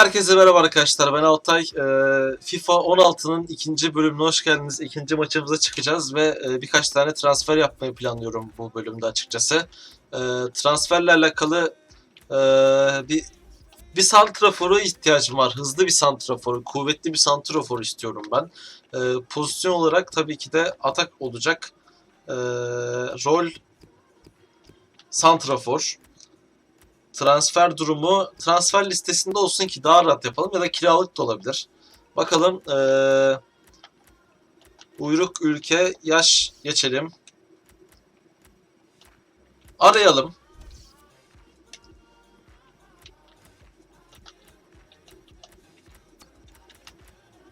Herkese merhaba arkadaşlar. Ben Altay. Ee, FIFA 16'nın ikinci bölümüne hoş geldiniz. İkinci maçımıza çıkacağız ve e, birkaç tane transfer yapmayı planlıyorum bu bölümde açıkçası. Ee, transferle alakalı e, bir bir santraforu ihtiyacım var. Hızlı bir santrafor, kuvvetli bir santrafor istiyorum ben. Ee, pozisyon olarak tabii ki de atak olacak. Ee, rol santrafor transfer durumu transfer listesinde olsun ki daha rahat yapalım ya da kiralık da olabilir. Bakalım eee uyruk ülke yaş geçelim. Arayalım.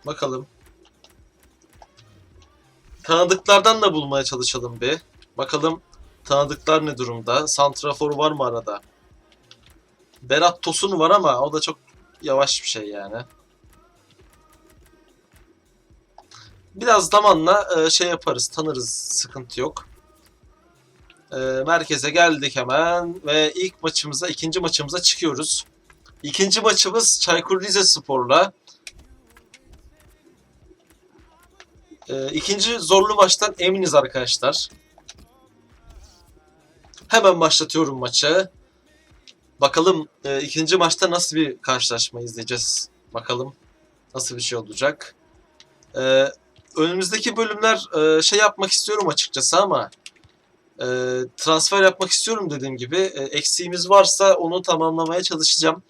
Bakalım. Tanıdıklardan da bulmaya çalışalım bir. Bakalım tanıdıklar ne durumda? Santrafor var mı arada? Berat Tosun var ama o da çok yavaş bir şey yani. Biraz zamanla e, şey yaparız, tanırız, sıkıntı yok. E, merkeze geldik hemen ve ilk maçımıza, ikinci maçımıza çıkıyoruz. İkinci maçımız Çaykur Rizespor'la. E, ikinci zorlu maçtan eminiz arkadaşlar. Hemen başlatıyorum maçı. Bakalım e, ikinci maçta nasıl bir karşılaşma izleyeceğiz. Bakalım nasıl bir şey olacak. E, önümüzdeki bölümler e, şey yapmak istiyorum açıkçası ama e, transfer yapmak istiyorum dediğim gibi. E, eksiğimiz varsa onu tamamlamaya çalışacağım.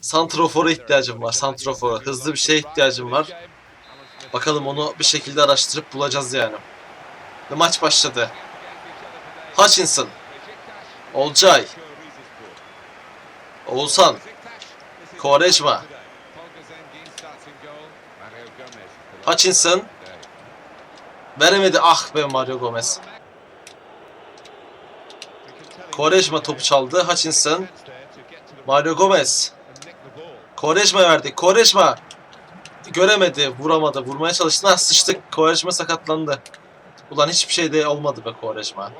Santrofor'a ihtiyacım var. Santrofor'a. Hızlı bir şeye ihtiyacım var. Bakalım onu bir şekilde araştırıp bulacağız yani. Ve maç başladı. Hutchinson. Olcay. Oğuzhan. Quaresma. Hutchinson. Veremedi. Ah be Mario Gomez. Quaresma topu çaldı. Hutchinson. Mario Gomez. Quaresma verdi. Quaresma. Göremedi. Vuramadı. Vurmaya çalıştı. Ah sıçtık. Quaresma sakatlandı. Ulan hiçbir şey de olmadı be Quaresma.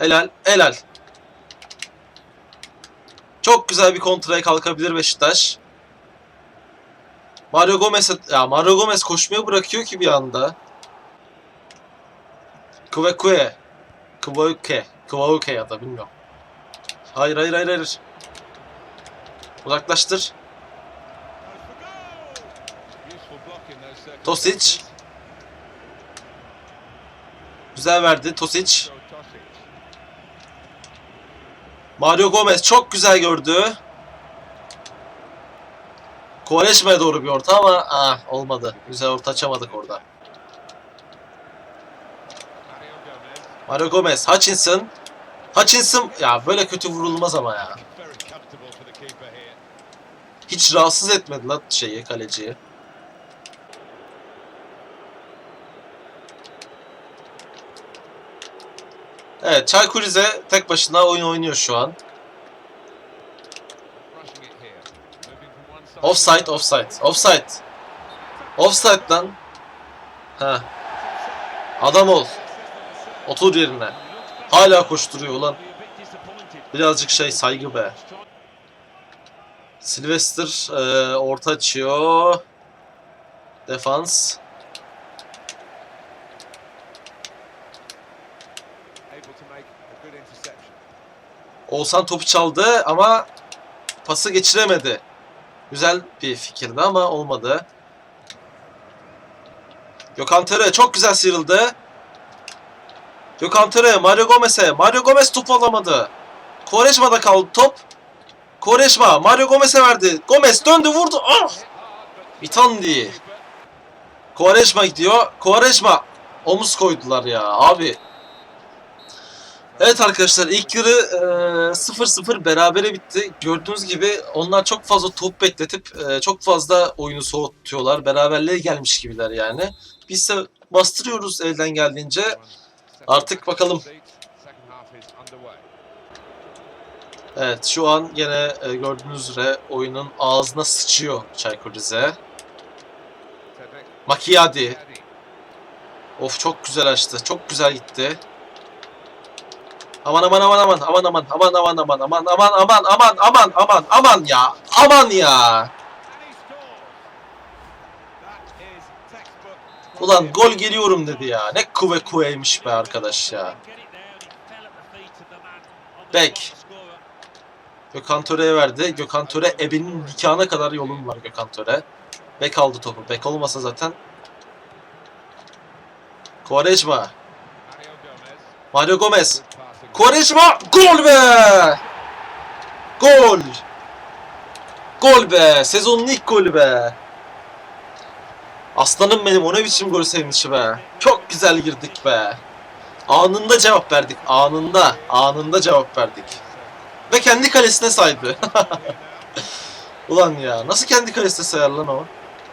Helal. Helal. Çok güzel bir kontraya kalkabilir Beşiktaş. Mario Gomez ya Mario Gomez koşmayı bırakıyor ki bir anda. Kvekue. Kvauke. Kvauke ya da bilmiyorum. Hayır hayır hayır hayır. Uzaklaştır. Tosic. Güzel verdi Tosic. Mario Gomez çok güzel gördü. Quaresma'ya doğru bir orta ama ah, olmadı. Güzel orta açamadık orada. Mario Gomez, Hutchinson. Hutchinson ya böyle kötü vurulmaz ama ya. Hiç rahatsız etmedi lan şeyi kaleciyi. Evet, Çaykur tek başına oyun oynuyor şu an. Offside, offside, offside. Offside lan. Ha. Adam ol. Otur yerine. Hala koşturuyor ulan. Birazcık şey saygı be. Sylvester e, orta açıyor. Defans. Oğuzhan topu çaldı ama pası geçiremedi. Güzel bir fikirdi ama olmadı. Gökhan Töre çok güzel sıyrıldı. Gökhan Töre Mario Gomez'e. Mario Gomez topu alamadı. Koreşma'da kaldı top. Koreşma Mario Gomez'e verdi. Gomez döndü vurdu. Ah! Bitandi. Koreşma gidiyor. Koreşma omuz koydular ya abi. Evet arkadaşlar ilk yarı e, 0-0 berabere bitti. Gördüğünüz gibi onlar çok fazla top bekletip e, çok fazla oyunu soğutuyorlar. Beraberliğe gelmiş gibiler yani. Biz de bastırıyoruz elden geldiğince. Artık bakalım. Evet şu an gene e, gördüğünüz üzere oyunun ağzına sıçıyor Çaykur Rize. Makiyadi. Of çok güzel açtı. Çok güzel gitti. Aman aman aman aman aman aman aman aman aman aman aman aman aman aman aman aman ya aman ya. Ulan gol geliyorum dedi ya. Ne kuve kuveymiş be arkadaş ya. Bek. Gökhan Töre'ye verdi. Gökhan Töre ebinin nikahına kadar yolum var Gökhan Töre. Bek aldı topu. Bek olmasa zaten. Quaresma. Mario Gomez. Quaresma. Gol be! Gol! Gol be! Sezonun ilk golü be! Aslanım benim o ne biçim gol sevinçi be. Çok güzel girdik be. Anında cevap verdik. Anında. Anında cevap verdik. Ve kendi kalesine saydı. Ulan ya nasıl kendi kalesine sayar lan o?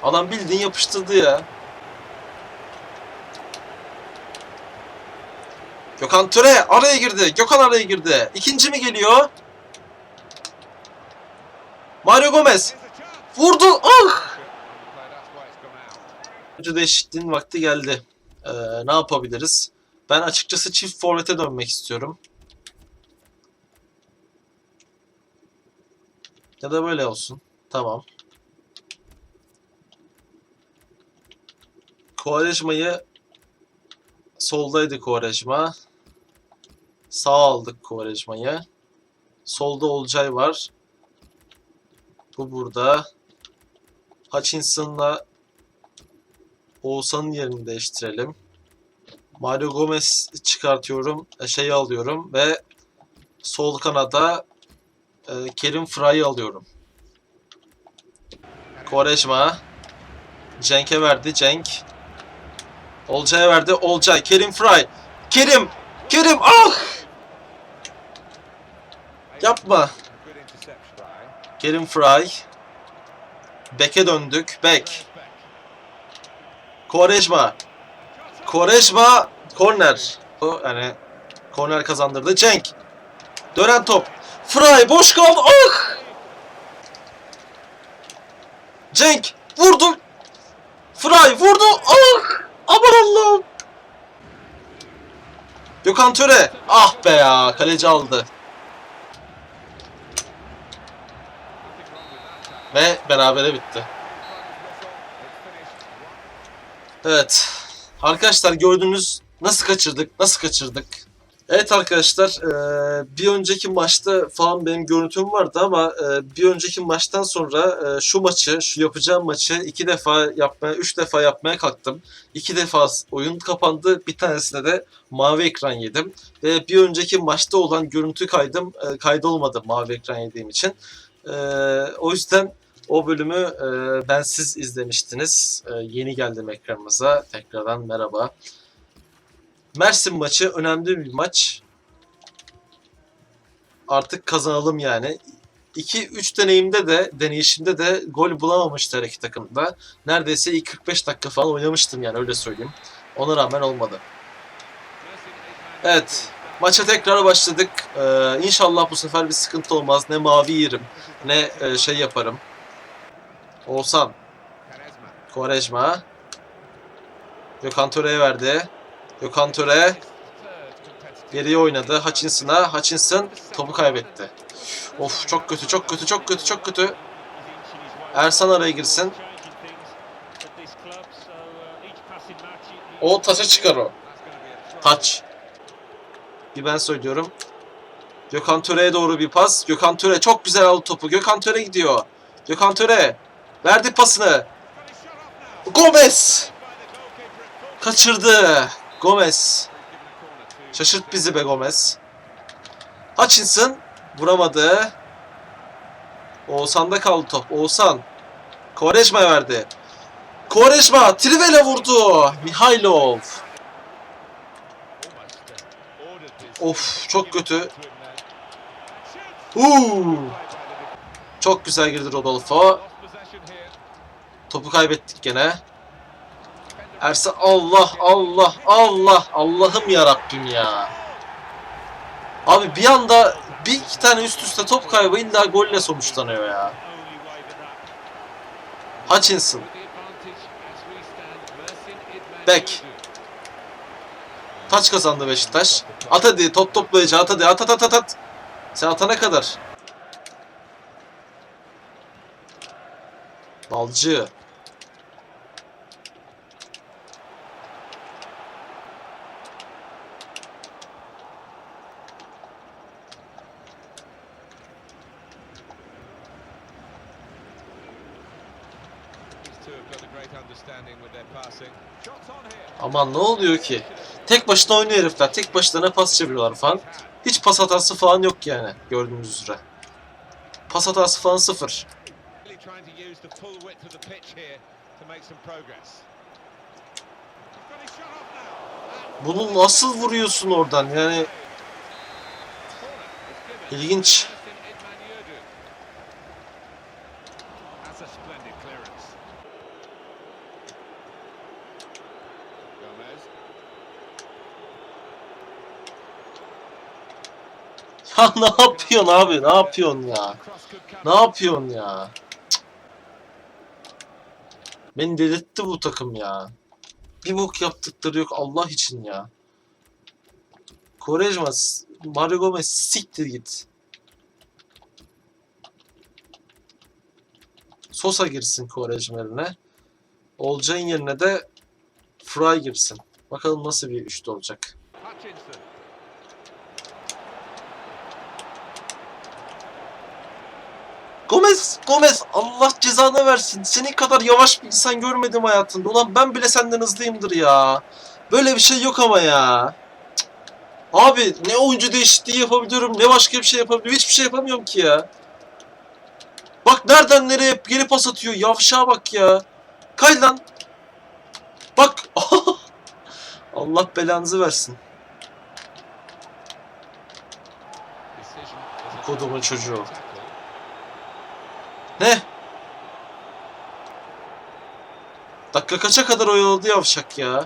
Adam bildiğin yapıştırdı ya. Gökhan Töre araya girdi. Gökhan araya girdi. İkinci mi geliyor? Mario Gomez. Vurdu. Ah! Önce değişikliğin vakti geldi. Ee, ne yapabiliriz? Ben açıkçası çift forvete dönmek istiyorum. Ya da böyle olsun. Tamam. Kovarejma'yı soldaydı Kovarejma. Sağ aldık Kovarejma'yı. Solda Olcay var. Bu burada. Hutchinson'la Oğuzhan'ın yerini değiştirelim. Mario Gomez çıkartıyorum. e, Şeyi alıyorum ve sol kanada e, Kerim Fry'ı alıyorum. Quaresma. Cenk'e verdi. Cenk. Olcay'a verdi. Olcay. Kerim Fry. Kerim. Kerim. Ah! Yapma. Kerim Fry. Bek'e döndük. Bek. Quaresma. Quaresma. Korner. O yani korner kazandırdı. Cenk. Dönen top. Fry boş kaldı. Ah! Cenk vurdu. Fry vurdu. Ah! Aman Allah'ım. Gökhan Töre. Ah be ya. Kaleci aldı. Ve berabere bitti. Evet. Arkadaşlar gördünüz nasıl kaçırdık, nasıl kaçırdık. Evet arkadaşlar eee, bir önceki maçta falan benim görüntüm vardı ama eee, bir önceki maçtan sonra eee, şu maçı, şu yapacağım maçı iki defa yapmaya, üç defa yapmaya kalktım. İki defa oyun kapandı, bir tanesinde de mavi ekran yedim. Ve bir önceki maçta olan görüntü kaydım kaydolmadı mavi ekran yediğim için. O yüzden o bölümü e, ben siz izlemiştiniz. E, yeni geldim ekranımıza. Tekrardan merhaba. Mersin maçı önemli bir maç. Artık kazanalım yani. 2-3 deneyimde de, deneyişimde de gol bulamamıştı her iki takımda. Neredeyse ilk 45 dakika falan oynamıştım yani öyle söyleyeyim. Ona rağmen olmadı. Evet. Maça tekrar başladık. Ee, inşallah bu sefer bir sıkıntı olmaz. Ne mavi yerim, ne e, şey yaparım. Oğuzhan. Quaresma. Gökhan Töre'ye verdi. Gökhan Töre geriye oynadı. Hutchinson'a. Hutchinson topu kaybetti. Of çok kötü, çok kötü, çok kötü, çok kötü. Ersan araya girsin. O taça çıkar o. Taç. Bir ben söylüyorum. Gökhan Töre'ye doğru bir pas. Gökhan Töre çok güzel aldı topu. Gökhan Töre gidiyor. Gökhan Töre verdi pasını. Gomez kaçırdı. Gomez. Şaşırt bizi be Gomez. Hutchinson vuramadı. Oğuzhan'da kaldı top. Oğuzhan. Quaresma'ya verdi. Quaresma Trivela vurdu. Mihailov. Of çok kötü. Uuu. Çok güzel girdi Rodolfo. Topu kaybettik gene. Ersan Allah Allah Allah Allah'ım ya Rabbim ya. Abi bir anda bir iki tane üst üste top kaybı illa golle sonuçlanıyor ya. Hutchinson. Beck. Taç kazandı Beşiktaş. At hadi top toplayıcı at hadi at at at at at. Sen atana kadar. Balcı. Aman ne oluyor ki? Tek başına oynuyor herifler. Tek başlarına pas çeviriyorlar falan. Hiç pas hatası falan yok yani gördüğünüz üzere. Pas hatası falan sıfır. Really trying to use the full Ya ne yapıyorsun abi ne yapıyorsun ya? Ne yapıyorsun ya? Beni delirtti bu takım ya. Bir bok yaptıkları yok Allah için ya. Quaresma, Mario Gomez siktir git. Sosa girsin Quaresma yerine. Olcay'ın yerine de Fry girsin. Bakalım nasıl bir üçlü olacak. Hutchinson. Gomez, Gomez Allah cezanı versin. Senin kadar yavaş bir insan görmedim hayatımda. Ulan ben bile senden hızlıyımdır ya. Böyle bir şey yok ama ya. Abi ne oyuncu değişikliği yapabiliyorum ne başka bir şey yapabiliyorum. Hiçbir şey yapamıyorum ki ya. Bak nereden nereye geri pas atıyor. Yavşağa bak ya. Kay lan. Bak. Allah belanızı versin. Kodumun çocuğu. Ne? Dakika kaça kadar oyaladı yavşak ya.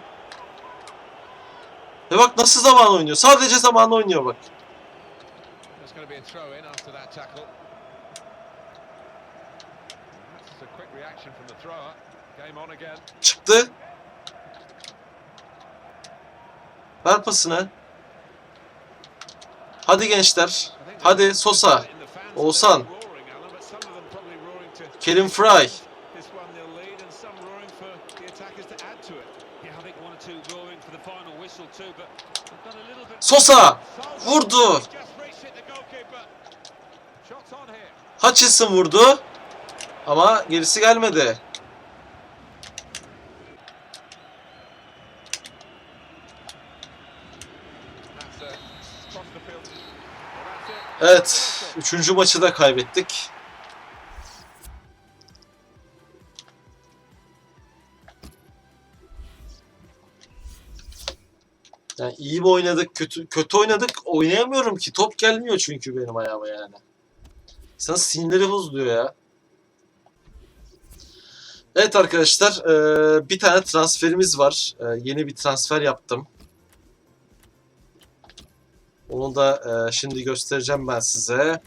Ve bak nasıl zaman oynuyor. Sadece zaman oynuyor bak. Çıktı. Ver pasını. Hadi gençler. Hadi Sosa. Oğuzhan. Kerim Fry. Sosa. Vurdu. Hutchinson vurdu. Ama gerisi gelmedi. Evet. Üçüncü maçı da kaybettik. İyi mi oynadık, kötü kötü oynadık. Oynayamıyorum ki. Top gelmiyor çünkü benim ayağıma yani. İnsanın sinirleri bozuluyor ya. Evet arkadaşlar, eee, bir tane transferimiz var. Eee, yeni bir transfer yaptım. Onu da eee, şimdi göstereceğim ben size.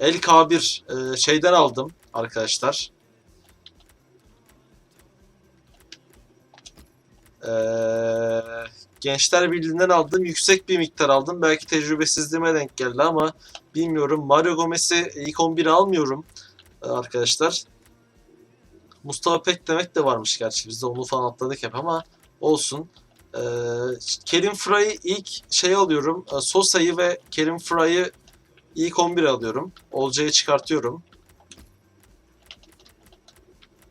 El K1 eee, şeyden aldım arkadaşlar. Eee, Gençler Birliği'nden aldım. Yüksek bir miktar aldım. Belki tecrübesizliğime denk geldi ama bilmiyorum. Mario Gomez'i ilk 11'e almıyorum eee, arkadaşlar. Mustafa Pek demek de varmış gerçi. Biz de onu falan atladık hep ama olsun. Ee, Kerim Fry'ı ilk şey alıyorum. Ee, Sosa'yı ve Kerim Fry'ı ilk 11'e alıyorum. Olcay'ı çıkartıyorum.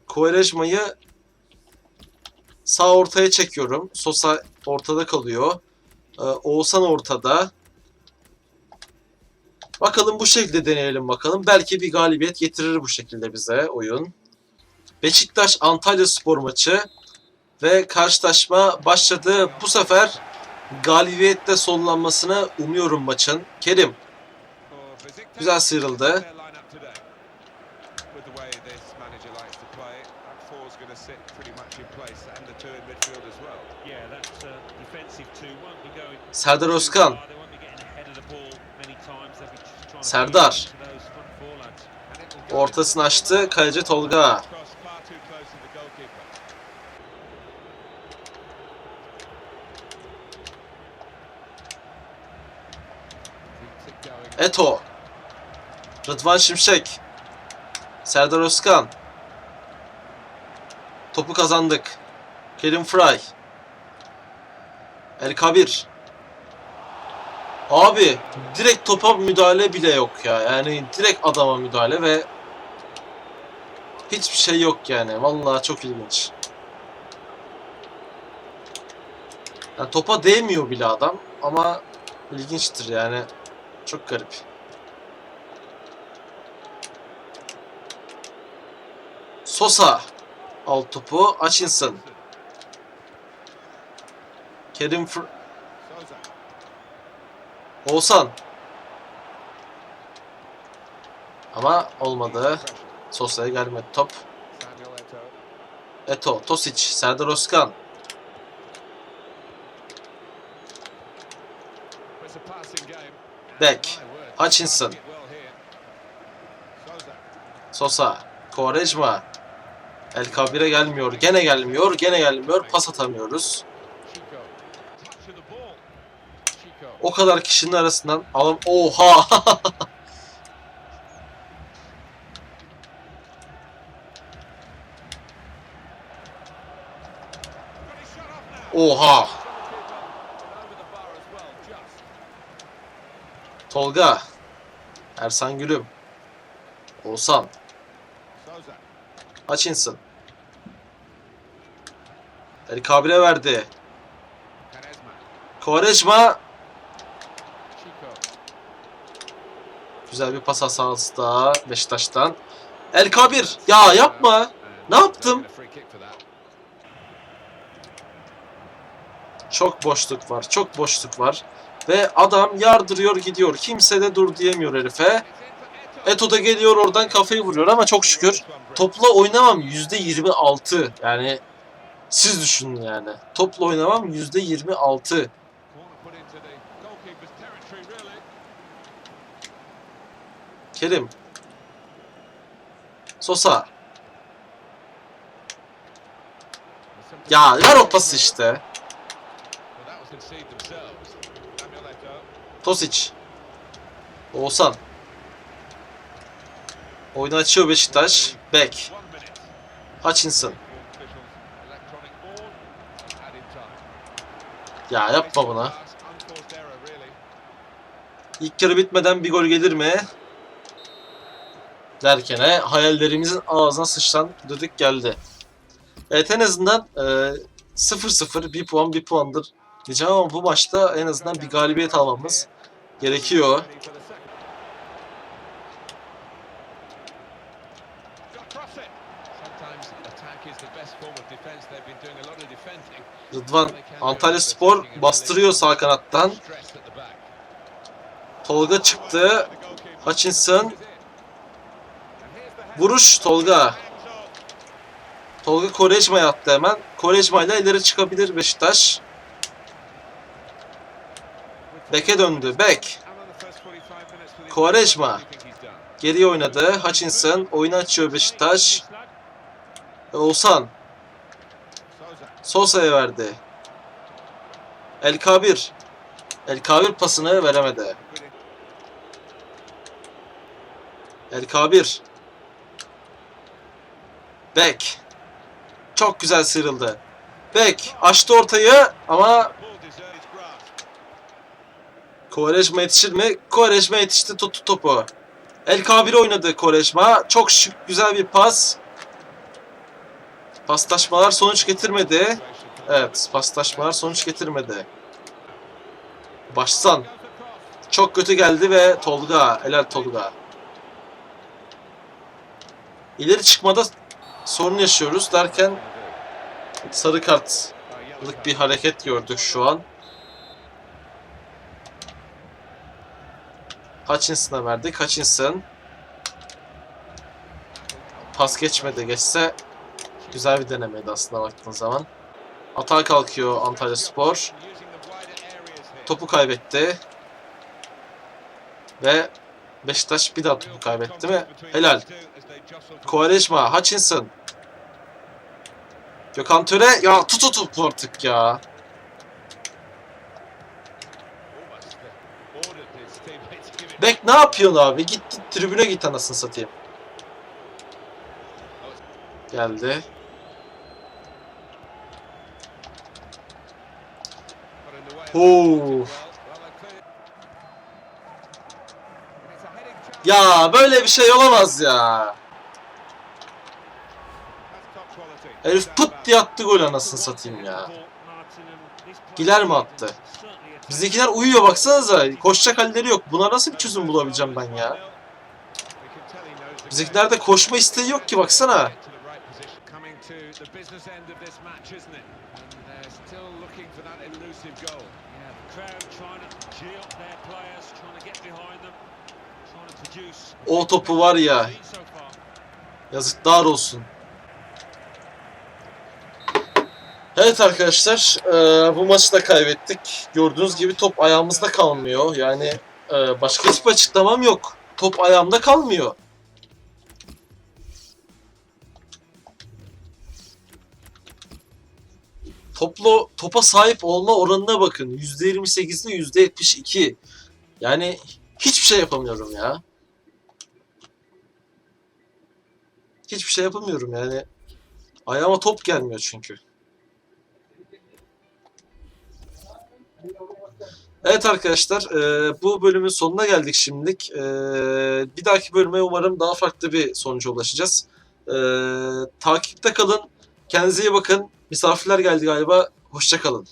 Quaresma'yı sağ ortaya çekiyorum. Sosa ortada kalıyor. Ee, Oğuzhan ortada. Bakalım bu şekilde deneyelim bakalım. Belki bir galibiyet getirir bu şekilde bize oyun. Beşiktaş Antalya Spor maçı ve karşılaşma başladı. Bu sefer galibiyette sonlanmasını umuyorum maçın. Kerim güzel sıyrıldı. Serdar. four lads. Ortasını açtı. Kaleci Tolga. Eto. Rıdvan Şimşek. Serdar Özkan. Topu kazandık. Kerim Fry. El Kabir. Abi direkt topa müdahale bile yok ya. Yani direkt adama müdahale ve hiçbir şey yok yani. Vallahi çok ilginç. Yani topa değmiyor bile adam ama ilginçtir yani. Çok garip. Sosa al topu. Hutchinson. Kerim Fr Oğuzhan. Ama olmadı. Sosa'ya gelmedi top. Eto, Tosic, Serdar Özkan. Beck, Hutchinson. Sosa, Quaresma. El Kabir'e gelmiyor. Gene gelmiyor. Gene gelmiyor. Pas atamıyoruz. O kadar kişinin arasından alalım. Oha! Oha! Tolga. Ersan Gülüm. Oğuzhan. Hutchinson. El Kabir'e verdi. Quaresma. Güzel bir pas hatası daha Beşiktaş'tan. El Kabir. Ya yapma. Ne yaptım? Çok boşluk var. Çok boşluk var. Ve adam yardırıyor gidiyor. Kimse de dur diyemiyor herife. Eto da geliyor oradan kafayı vuruyor ama çok şükür topla oynamam %26. Yani siz düşünün yani. Topla oynamam %26. Kerim. Sosa. Ya ver o pası işte. Tosic. Oğuzhan. Oyunu açıyor Beşiktaş. Beck. Hutchinson. Ya yapma buna. İlk yarı bitmeden bir gol gelir mi? Derkene hayallerimizin ağzına sıçran düdük geldi. Evet en azından e, 0-0 bir puan bir puandır diyeceğim ama bu maçta en azından bir galibiyet almamız gerekiyor. Rıdvan Antalya Spor bastırıyor sağ kanattan. Tolga çıktı. Hutchinson. Vuruş Tolga. Tolga Korecma'ya attı hemen. Korecma ile ileri çıkabilir Beşiktaş. Bek'e döndü. Bek. Quaresma. Geriye oynadı. Hutchinson. Oyunu açıyor Beşiktaş. Oğuzhan. Sosa'ya verdi. El Kabir. El Kabir pasını veremedi. El Kabir. Beck. Çok güzel sıyrıldı. Beck açtı ortayı ama Kovareşma yetişir mi? Kovareşma yetişti tuttu topu. El Kabir oynadı Kovareşma. Çok şık güzel bir pas. Paslaşmalar sonuç getirmedi. Evet paslaşmalar sonuç getirmedi. Başsan. Çok kötü geldi ve Tolga. Helal Tolga. İleri çıkmada sorun yaşıyoruz derken sarı kartlık bir hareket gördük şu an. Hutchinson'a verdik. Hutchinson. Pas geçmedi. Geçse güzel bir denemeydi aslında baktığın zaman. Atağa kalkıyor Antalya Spor. Topu kaybetti. Ve Beşiktaş bir daha topu kaybetti mi? Helal. Kovalejma, Hutchinson. Gökhan Töre. Ya tut topu artık ya. Bek ne yapıyorsun abi? Git git tribüne git anasını satayım. Geldi. Oo. Ya böyle bir şey olamaz ya. Herif pıt diye attı gol anasını satayım ya. Giler mi attı? Bizdekiler uyuyor baksanıza. Koşacak halleri yok. Buna nasıl bir çözüm bulabileceğim ben ya? Bizimkilerde koşma isteği yok ki baksana. O topu var ya. Yazıklar olsun. Evet arkadaşlar, eee, bu maçı da kaybettik. Gördüğünüz gibi top ayağımızda kalmıyor. Yani eee, başka hiçbir açıklamam yok. Top ayağımda kalmıyor. Toplu topa sahip olma oranına bakın. %28'de %72. Yani hiçbir şey yapamıyorum ya. Hiçbir şey yapamıyorum yani. Ayağıma top gelmiyor çünkü. Evet arkadaşlar, eee, bu bölümün sonuna geldik şimdilik. Eee, bir dahaki bölüme umarım daha farklı bir sonuca ulaşacağız. Eee, takipte kalın, kendinize iyi bakın. Misafirler geldi galiba. Hoşça kalın.